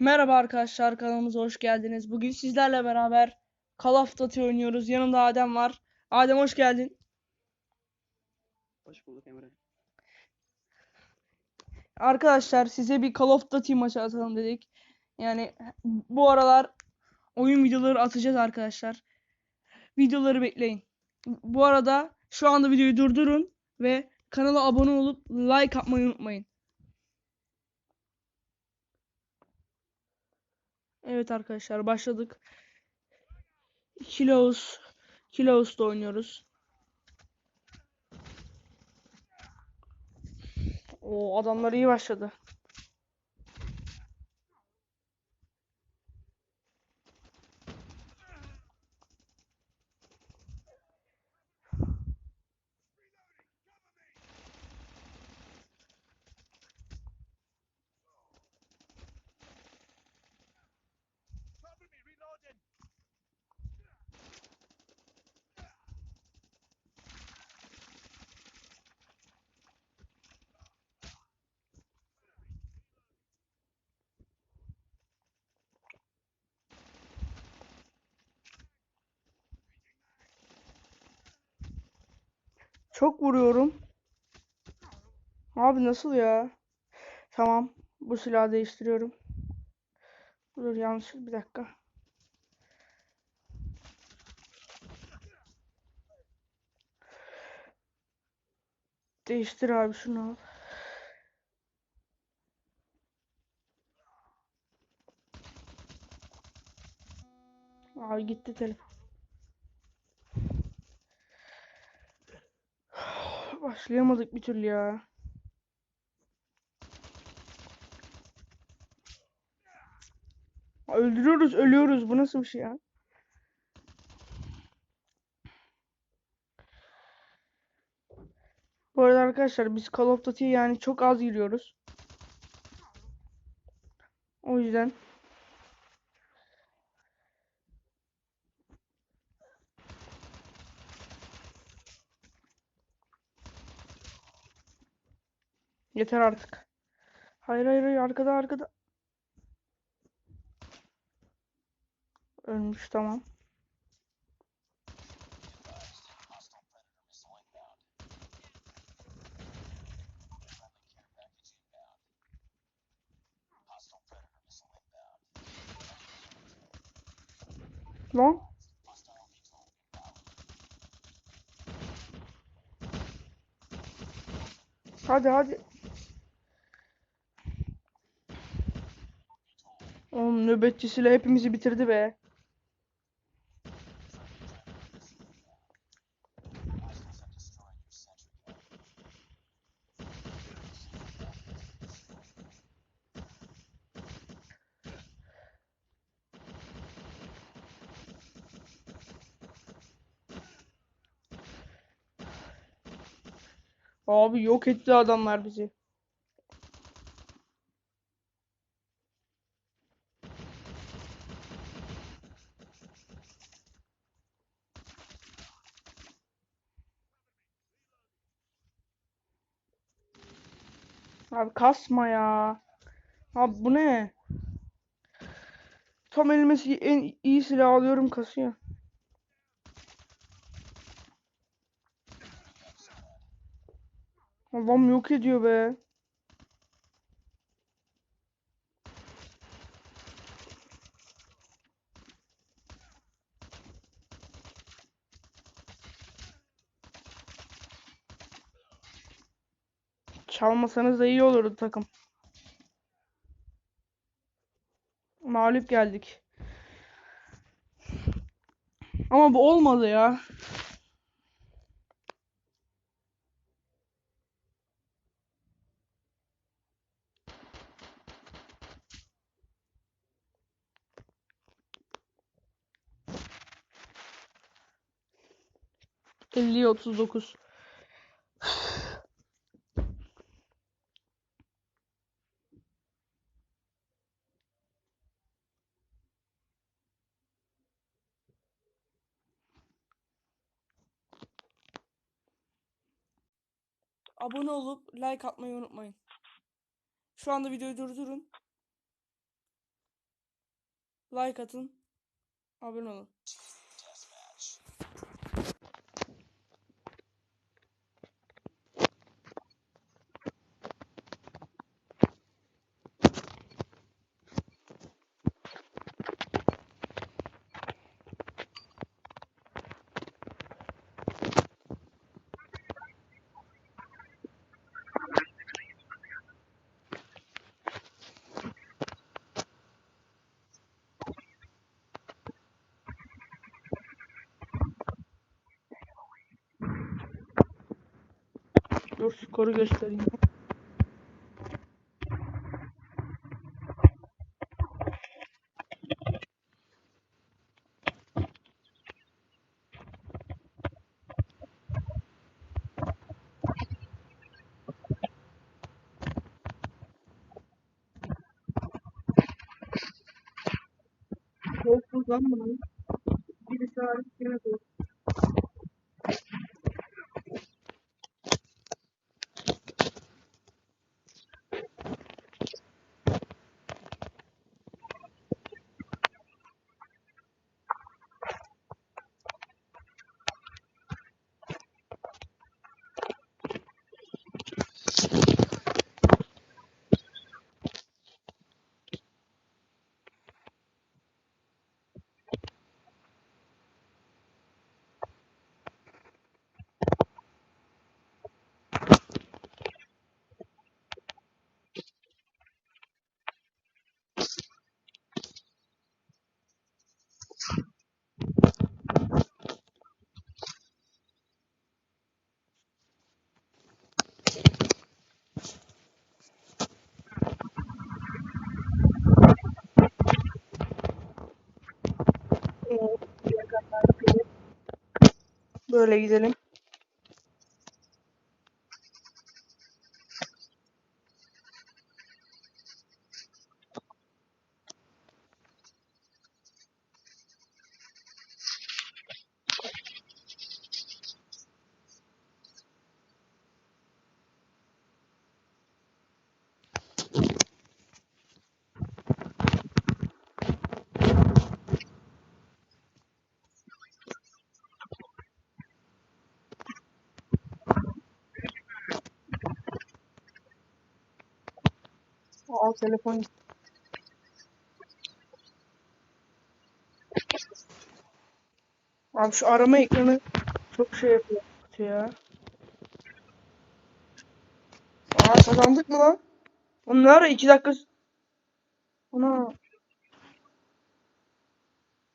Merhaba arkadaşlar kanalımıza hoş geldiniz. Bugün sizlerle beraber Call of Duty oynuyoruz. Yanımda Adem var. Adem hoş geldin. Hoş bulduk Emre. Arkadaşlar size bir Call of Duty maçı atalım dedik. Yani bu aralar oyun videoları atacağız arkadaşlar. Videoları bekleyin. Bu arada şu anda videoyu durdurun ve kanala abone olup like atmayı unutmayın. Evet arkadaşlar başladık. Kilos Kilos'ta oynuyoruz. O adamlar iyi başladı. Çok vuruyorum. Abi nasıl ya? Tamam. Bu silahı değiştiriyorum. Dur yanlış bir dakika. Değiştir abi şunu al. Abi gitti telefon. Başlayamadık bir türlü ya. Öldürüyoruz, ölüyoruz. Bu nasıl bir şey ya? Bu arada arkadaşlar biz Call of Duty'ye yani çok az giriyoruz. O yüzden yeter artık. Hayır hayır hayır arkada arkada. Ölmüş tamam. Lan. Hadi hadi. Oğlum nöbetçisiyle hepimizi bitirdi be. Abi yok etti adamlar bizi. Abi kasma ya. Abi bu ne? Tam elime en iyi silah alıyorum kasıyor. Adam yok ediyor be. Çalmasanız da iyi olurdu takım. Mağlup geldik. Ama bu olmadı ya. Elliye otuz dokuz. abone olup like atmayı unutmayın. Şu anda videoyu durdurun. Like atın. Abone olun. Dur skoru göstereyim. Soğuk lan bunu. Birisi hariç yine soğuk. Böyle gidelim. Al telefon. Abi şu arama ekranı çok şey yapıyor ya. Aa kazandık mı lan? Ara 2 dakika Ana.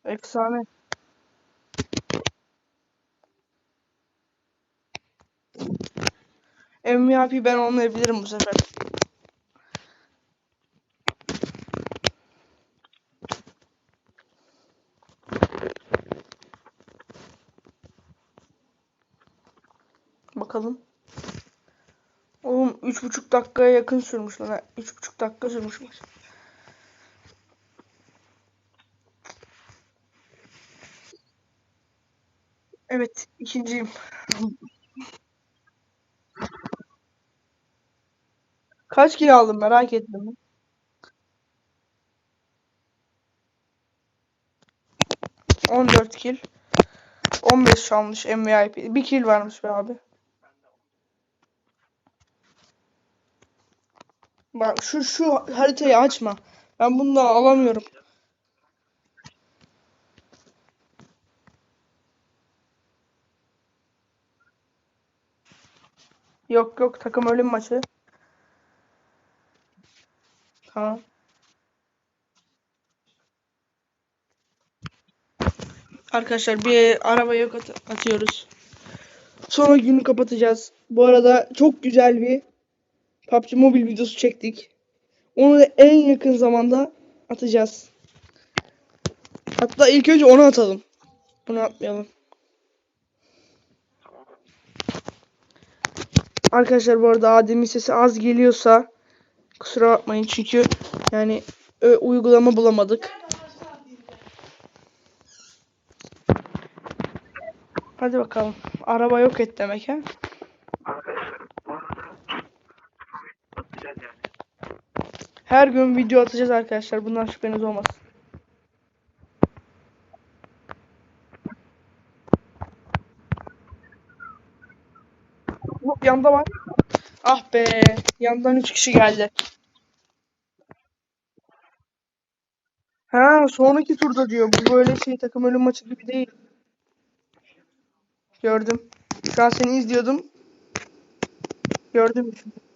Efsane. MVP ben olmayabilirim bu sefer. Bakalım. Oğlum üç buçuk dakikaya yakın sürmüş lan. ha. Üç buçuk dakika sürmüş maç. Evet, ikinciyim. Kaç kilo aldım merak ettim. On dört kill. 15 almış MVP. Bir kill vermiş be abi. Bak şu şu haritayı açma. Ben bunu da alamıyorum. Yok yok takım ölüm maçı. Tamam. Arkadaşlar bir araba yok at- atıyoruz. Sonra günü kapatacağız. Bu arada çok güzel bir PUBG Mobile videosu çektik. Onu da en yakın zamanda atacağız. Hatta ilk önce onu atalım. Bunu atmayalım. Arkadaşlar bu arada Adem'in sesi az geliyorsa kusura bakmayın çünkü yani ö, uygulama bulamadık. Hadi bakalım. Araba yok et demek ha. Her gün video atacağız arkadaşlar. Bundan şüpheniz olmasın. Yanda var. Ah be. Yandan 3 kişi geldi. Ha sonraki turda diyor. Bu böyle şey takım ölüm maçı gibi değil. Gördüm. Şu an seni izliyordum. Gördüm şimdi.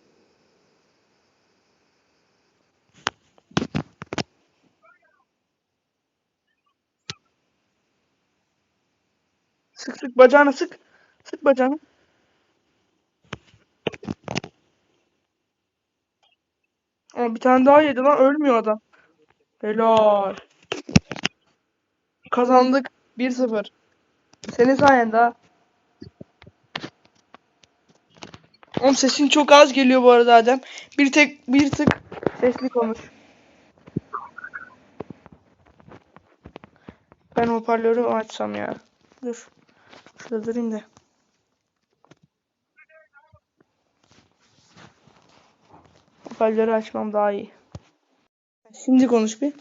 Sık sık bacağını sık. Sık bacağını. Ama bir tane daha yedi lan ölmüyor adam. Helal. Kazandık 1-0. Senin sayende ha. Oğlum sesin çok az geliyor bu arada Adem. Bir tek bir tık sesli konuş. Ben hoparlörü açsam ya. Dur. Şurada da. Hoparlörü açmam daha iyi. Şimdi konuş bir.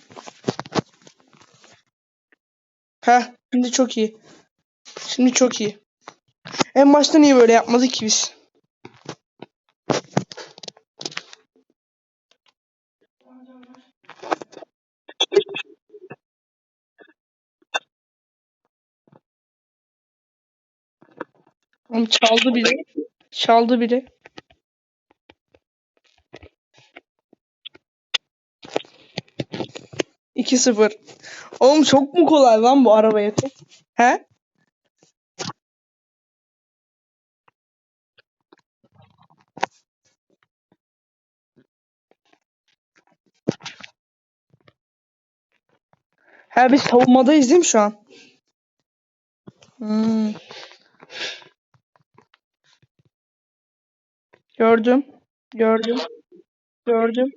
Heh, şimdi çok iyi. Şimdi çok iyi. En başta niye böyle yapmadık ki biz? Oğlum çaldı biri. Çaldı biri. İki sıfır. Oğlum çok mu kolay lan bu arabaya tek? He? He biz savunmadayız değil mi şu an? Hmm. Gördüm. Gördüm. Gördüm.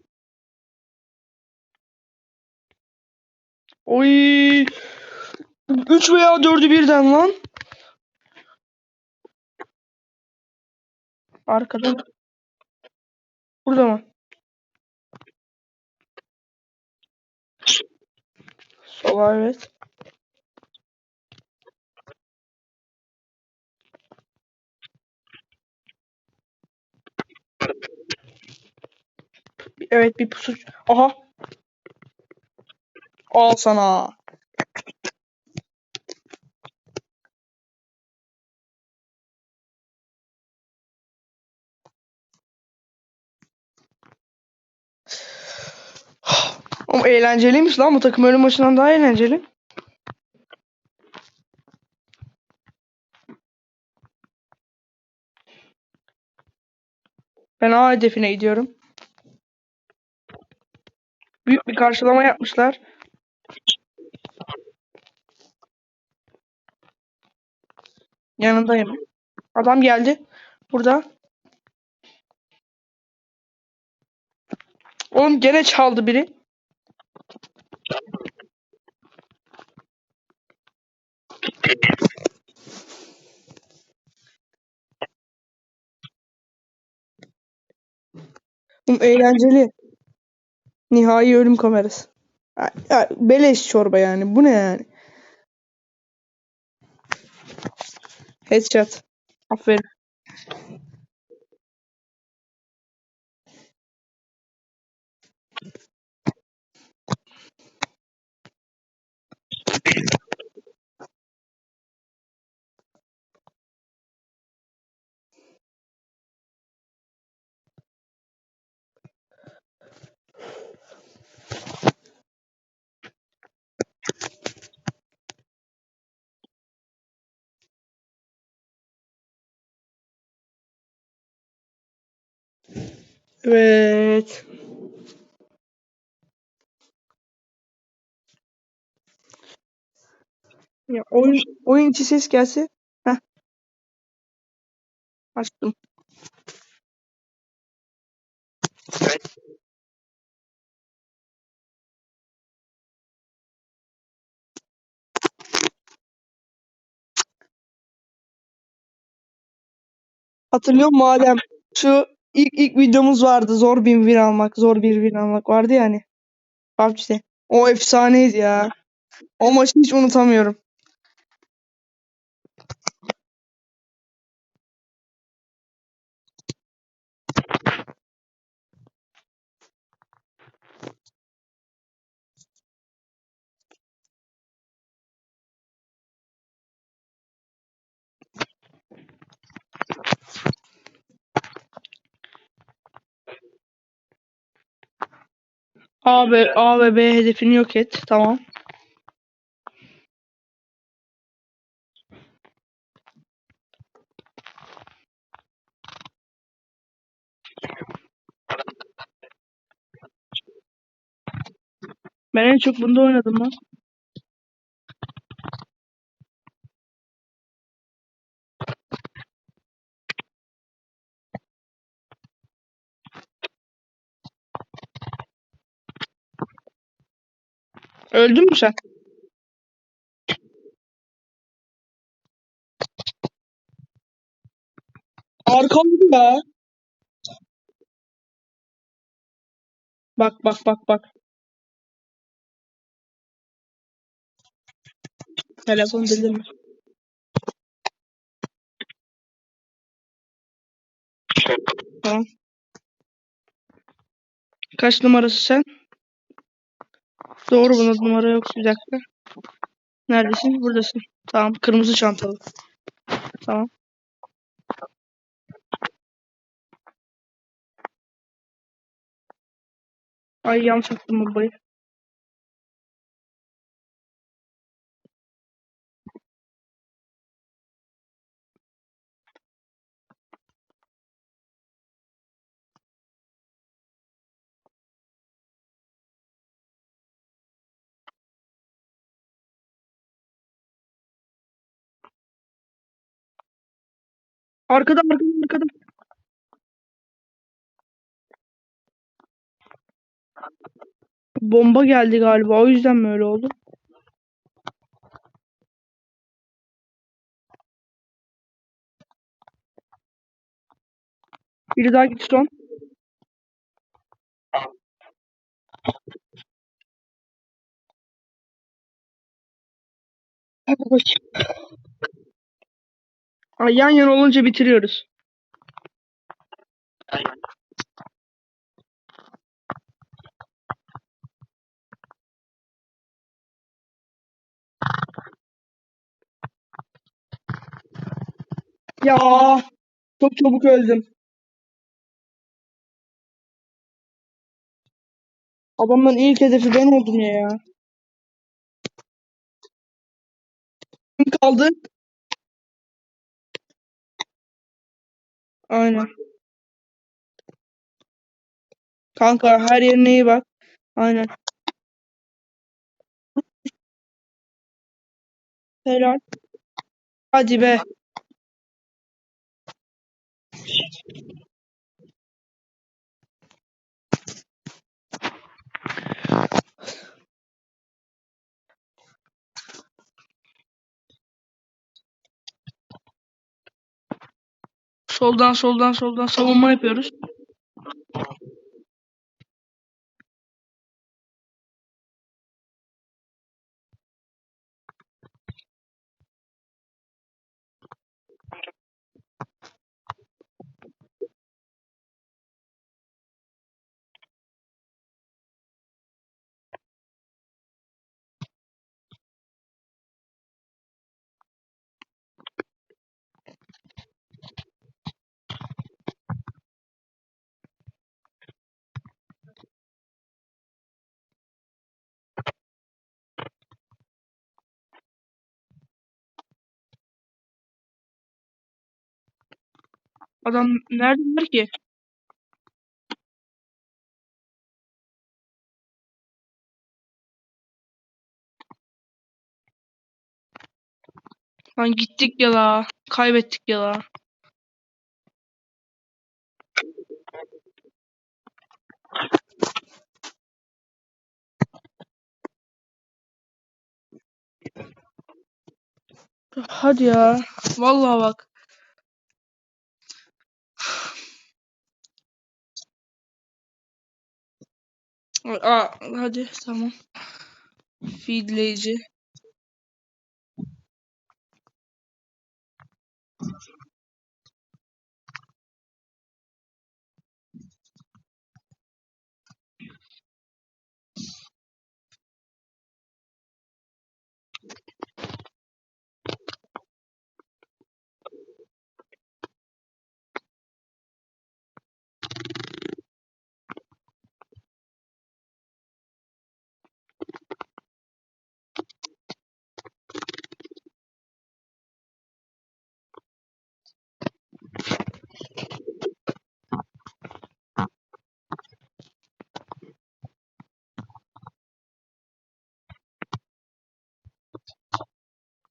Oy. 3 veya 4'ü birden lan. Arkadan. Burada mı? Sola evet. Evet bir pusu. Aha. Al sana. Ama eğlenceliymiş lan bu takım ölüm maçından daha eğlenceli. Ben A hedefine gidiyorum. Büyük bir karşılama yapmışlar. Yanındayım. Adam geldi. Burada. Oğlum gene çaldı biri. Oğlum eğlenceli. Nihai ölüm kamerası. Ya, beleş çorba yani. Bu ne yani? Headshot. Aferin. Evet. Ya oyun, oyun içi ses gelse. Heh. Açtım. Hatırlıyor musun Adem? Şu ilk ilk videomuz vardı. Zor bir win almak, zor bir win almak vardı yani. PUBG'de. O efsaneydi ya. O maçı hiç unutamıyorum. A ve A ve B hedefini yok et. Tamam. Ben en çok bunda oynadım lan. Öldün mü sen? Arkamda ya. Bak bak bak bak. Telefon delirme. Tamam. Kaç numarası sen? Doğru bunda numara yok. Bir dakika. Neredesin? Buradasın. Tamam. Kırmızı çantalı. Tamam. Ay yanlış attım bombayı. Arkada arkada arkada. Bomba geldi galiba. O yüzden mi öyle oldu? Biri daha gitti son. Hadi bakayım. Ay, yan yana olunca bitiriyoruz. Ya çok çabuk öldüm. Adamların ilk hedefi ben oldum ya. Kim kaldı? Aynen. Kanka her yerine iyi bak. Aynen. Helal. Hadi be. Soldan soldan soldan savunma yapıyoruz. Adam neredeler ki? Lan gittik ya la. Kaybettik ya la. Hadi ya. Vallahi bak. Aa, hadi tamam. Feedleyici.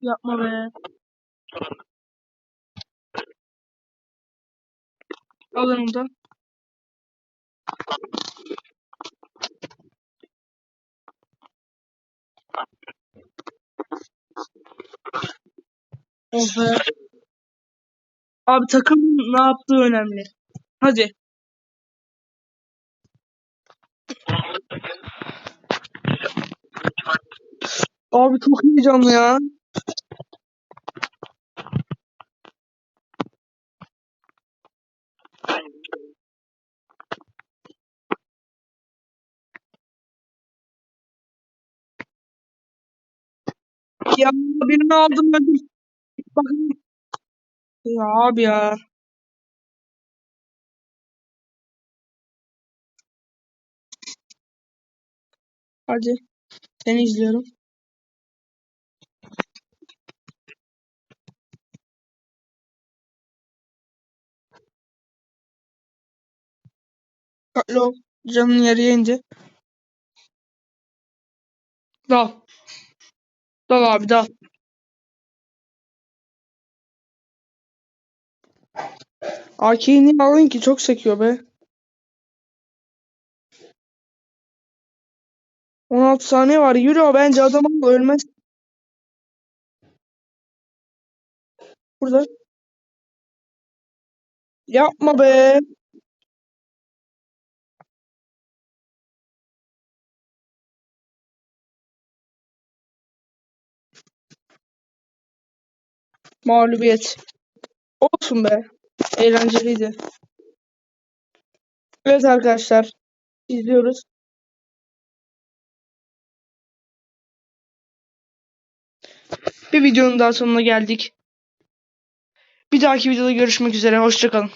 Yapma be. Alın onu da. Oh be. Abi takım ne yaptığı önemli. Hadi. Abi çok heyecanlı ya. Ya birini aldım öldüm. Bakın. Ya abi ya. Hadi. Seni izliyorum. Dikkatli ol. Canın yarıya indi. Dal. Dal abi dal. AK'yi niye aldın ki? Çok sekiyor be. 16 saniye var. Yürü o bence adam ölmez. Burada. Yapma be. Mağlubiyet. Olsun be. Eğlenceliydi. Evet arkadaşlar. izliyoruz. Bir videonun daha sonuna geldik. Bir dahaki videoda görüşmek üzere. Hoşçakalın.